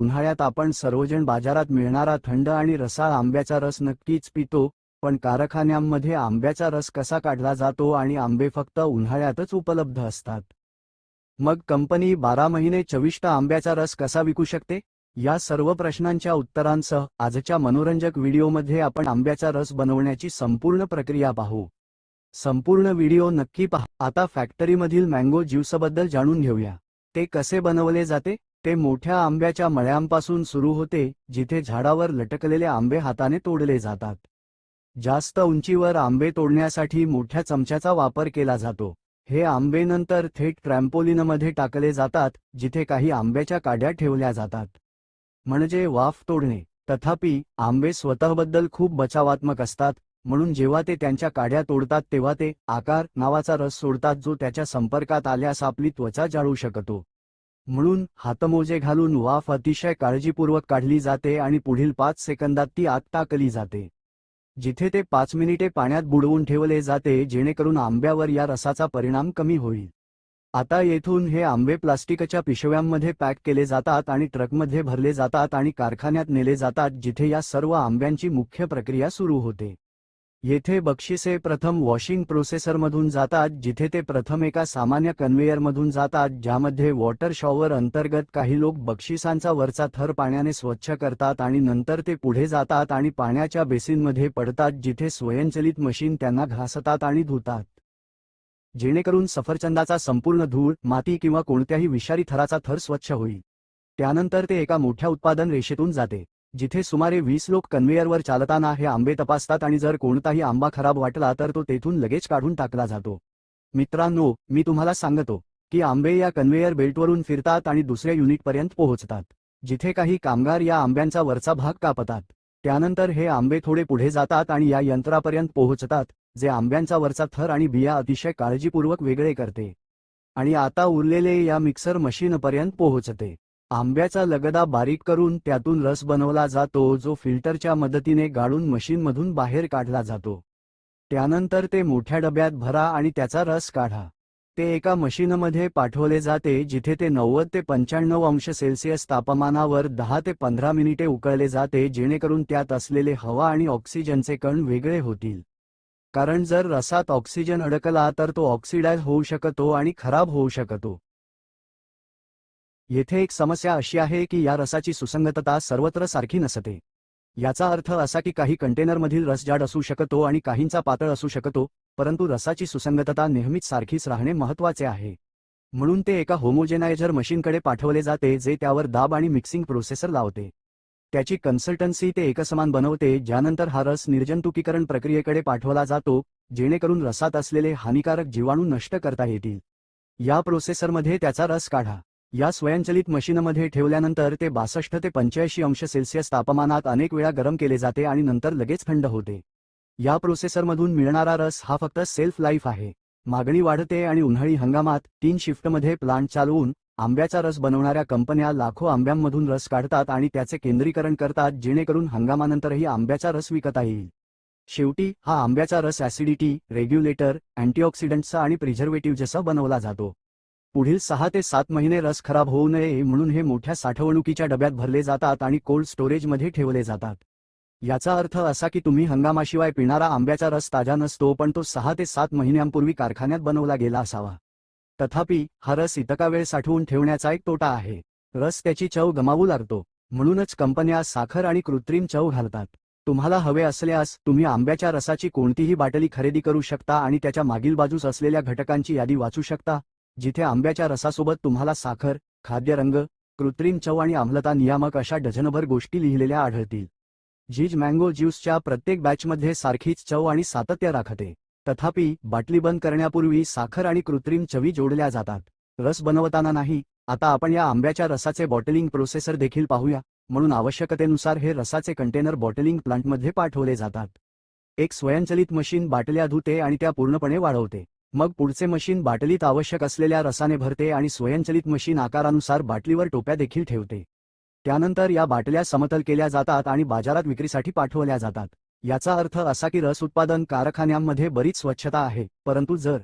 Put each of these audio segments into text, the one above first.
उन्हाळ्यात आपण सर्वजण बाजारात मिळणारा थंड आणि रसाळ आंब्याचा रस नक्कीच पितो पण कारखान्यांमध्ये आंब्याचा रस कसा काढला जातो आणि आंबे फक्त उन्हाळ्यातच उपलब्ध असतात? मग कंपनी बारा महिने चविष्ट आंब्याचा रस कसा विकू शकते? या सर्व प्रश्नांच्या उत्तरांसह आजच्या मनोरंजक व्हिडिओमध्ये आपण आंब्याचा रस बनवण्याची संपूर्ण प्रक्रिया पाहू. संपूर्ण व्हिडिओ नक्की पहा. आता फॅक्टरीमधील मँगो ज्यूसबद्दल जाणून घेऊया. ते कसे बनवले जाते? ते मोठ्या आंब्याच्या मळ्यांपासून सुरू होते जिथे झाडावर लटकलेले आंबे हाताने तोडले जातात. जास्त उंचीवर आंबे तोडण्यासाठी मोठ्या चमच्याचा वापर केला जातो. हे आंबे नंतर थेट ट्रॅम्पोलिनमध्ये टाकले जातात जिथे काही आंब्याच्या काड्या ठेवल्या जातात. म्हणजे वाफ तोडणे. तथापि आंबे स्वतःबद्दल खूप बचावात्मक असतात म्हणून जेव्हा ते त्यांच्या काड्या तोडतात तेव्हा ते आकार नावाचा रस सोडतात जो त्याच्या संपर्कात आल्यास आपली त्वचा जाळू शकतो. म्हणून हातमोजे घालून वाफ अतिशय काळजीपूर्वक काढली जाते आणि पुढील पाच सेकंदात ती आत टाकली जाते. जिथे ते पाच मिनिटे पाण्यात बुडवून ठेवले जाते जेणेकरून आंब्यावर या रसाचा परिणाम कमी होईल. आता येथून हे आंबे प्लास्टिकच्या पिशव्यांमध्ये पॅक केले जातात आणि ट्रकमध्ये भरले जातात आणि कारखान्यात नेले जातात जिथे या सर्व आंब्यांची मुख्य प्रक्रिया सुरू होते. येथे बक्षिसे प्रथम वॉशिंग प्रोसेसरमधून जातात जिथे ते प्रथम एका सामान्य कन्व्हेयरमधून जातात ज्यामध्ये वॉटर शॉवर अंतर्गत काही लोक बक्षिसांचा वरचा थर पाण्याने स्वच्छ करतात आणि नंतर ते पुढे जातात आणि पाण्याच्या बेसिनमध्ये पडतात जिथे स्वयंचलित मशीन त्यांना घासतात आणि धुतात. जेणेकरून सफरचंदाचा संपूर्ण धूळ माती किंवा कोणत्याही विषारी थराचा थर स्वच्छ होईल. त्यानंतर ते एका मोठ्या उत्पादन रेषेतून जाते. जिथे सुमारे वीस लोक कन्व्हेयरवर चालताना हे आंबे तपासतात आणि जर कोणताही आंबा खराब वाटला तर तो तेथून लगेच काढून टाकला जातो. मित्रांनो मी तुम्हाला सांगतो की आंबे या कन्व्हेयर बेल्टवरून फिरतात आणि दुसऱ्या युनिटपर्यंत पोहोचतात जिथे काही कामगार या आंब्यांचा वरचा भाग कापतात. त्यानंतर हे आंबे थोडे पुढे जातात आणि या यंत्रापर्यंत पोहोचतात जे आंब्यांचा वरचा थर आणि बिया अतिशय काळजीपूर्वक वेगळे करते. आणि आता उरलेले या मिक्सर मशीनपर्यंत पोहोचते. आंब्याचा लगदा बारीक करून त्यातून रस बनवला जातो जो फिल्टरच्या मदतीने गाळून मशीनमधून बाहेर काढला जातो. त्यानंतर ते मोठ्या डब्यात भरा आणि त्याचा रस काढा. ते एका मशीनमध्ये पाठवले जाते जिथे ते नव्वद ते पंच्याण्णव अंश सेल्सिअस तापमानावर दहा ते पंधरा मिनिटे उकळले जाते जेणेकरून त्यात असलेले हवा आणि ऑक्सिजनचे कण वेगळे होतील. कारण जर रसात ऑक्सिजन अडकला तर तो ऑक्सिडाइज होऊ शकतो आणि खराब होऊ शकतो. येथे एक समस्या अशी आहे की या रसाची सुसंगतता सर्वत्र सारखी नसते. याचा अर्थ असा की काही कंटेनरमधील रस जाड असू शकतो आणि काहींचा पातळ असू शकतो परंतु रसाची सुसंगतता नेहमीच सारखीच राहणे महत्त्वाचे आहे. म्हणून ते एका होमोजेनायझर मशीनकडे पाठवले जाते जे त्यावर दाब आणि मिक्सिंग प्रोसेसर लावते. त्याची कन्सल्टन्सी ते एकसमान बनवते ज्यानंतर हा रस निर्जंतुकीकरण प्रक्रियेकडे पाठवला जातो जेणेकरून रसात असलेले हानिकारक जीवाणू नष्ट करता येतील. या प्रोसेसरमध्ये त्याचा रस काढा. या स्वयंचलित मशीनमध्ये ठेवल्यानंतर ते बासष्ट ते पंच्याऐंशी अंश सेल्सिअस तापमानात अनेक वेळा गरम केले जाते आणि नंतर लगेच थंड होते. या प्रोसेसरमधून मिळणारा रस हा फक्त सेल्फ लाईफ आहे. मागणी वाढते आणि उन्हाळी हंगामात तीन शिफ्टमध्ये प्लांट चालवून आंब्याचा रस बनवणाऱ्या कंपन्या लाखो आंब्यांमधून रस काढतात आणि त्याचे केंद्रीकरण करतात जेणेकरून हंगामानंतरही आंब्याचा रस विकता येईल. शेवटी हा आंब्याचा रस ॲसिडिटी रेग्युलेटर अँटीऑक्सिडंटचा आणि प्रिझर्वेटिव्ह जसा बनवला जातो. पुढील सहा ते सात महिने रस खराब होऊ नये म्हणून हे मोठ्या साठवणुकीच्या डब्यात भरले जातात आणि कोल्ड स्टोरेजमध्ये ठेवले जातात. याचा अर्थ असा की तुम्ही हंगामाशिवाय पिणारा आंब्याचा रस ताजा नसतो पण तो सहा ते सात महिन्यांपूर्वी कारखान्यात बनवला गेला असावा. तथापि हा रस इतका वेळ साठवून ठेवण्याचा एक तोटा आहे. रस त्याची चव गमावू लागतो. म्हणूनच कंपन्या साखर आणि कृत्रिम चव घालतात. तुम्हाला हवे असल्यास तुम्ही आंब्याच्या रसाची कोणतीही बाटली खरेदी करू शकता आणि त्याच्या मागील बाजूस असलेल्या घटकांची यादी वाचू शकता. जिथे आंब्याच्या रसासोबत तुम्हाला साखर खाद्यरंग कृत्रिम चव आणि आम्लता नियामक अशा डझनभर गोष्टी लिहिलेल्या आढळतील. जीज मँगो ज्यूसच्या प्रत्येक बॅचमध्ये सारखीच चव आणि सातत्य राखते. तथापि बाटली बंद करण्यापूर्वी साखर आणि कृत्रिम चवी जोडल्या जातात. रस बनवताना नाही आता आपण या आंब्याच्या रसाचे बॉटलिंग प्रोसेसर देखील पाहूया. म्हणून आवश्यकतेनुसार हे रसाचे कंटेनर बॉटलिंग प्लांटमध्ये पाठवले जातात. एक स्वयंचलित मशीन बाटल्या धुते आणि त्या पूर्णपणे वाढवते. मग पुढचे मशीन बाटलीत आवश्यक असलेल्या रसाने भरते आणि स्वयंचलित मशीन आकारानुसार बाटलीवर टोप्या देखील ठेवते. त्यानंतर या बाटल्या समतल केल्या जातात आणि बाजारात विक्रीसाठी पाठवल्या जातात. याचा अर्थ असा की रस उत्पादन कारखान्यांमध्ये बरीच स्वच्छता आहे परंतु जर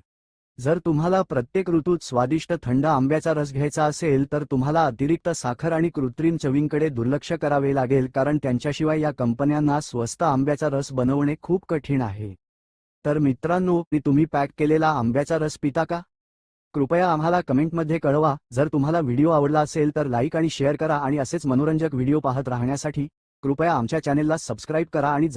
जर तुम्हाला प्रत्येक ऋतूत स्वादिष्ट थंड आंब्याचा रस घ्यायचा असेल तर तुम्हाला अतिरिक्त साखर आणि कृत्रिम चवींकडे दुर्लक्ष करावे लागेल कारण त्यांच्याशिवाय या कंपन्यांना स्वस्त आंब्याचा रस बनवणे खूप कठीण आहे. तर मित्रांनो मी तुम्ही पॅक केलेला आंब्याचा रस पिता का? कृपया आम्हाला कमेंटमध्ये कळवा. जर तुम्हाला व्हिडिओ आवडला असेल तर लाईक आणि शेअर करा आणि असेच मनोरंजक व्हिडिओ पाहत राहण्यासाठी कृपया आमच्या चॅनेलला सबस्क्राईब करा आणि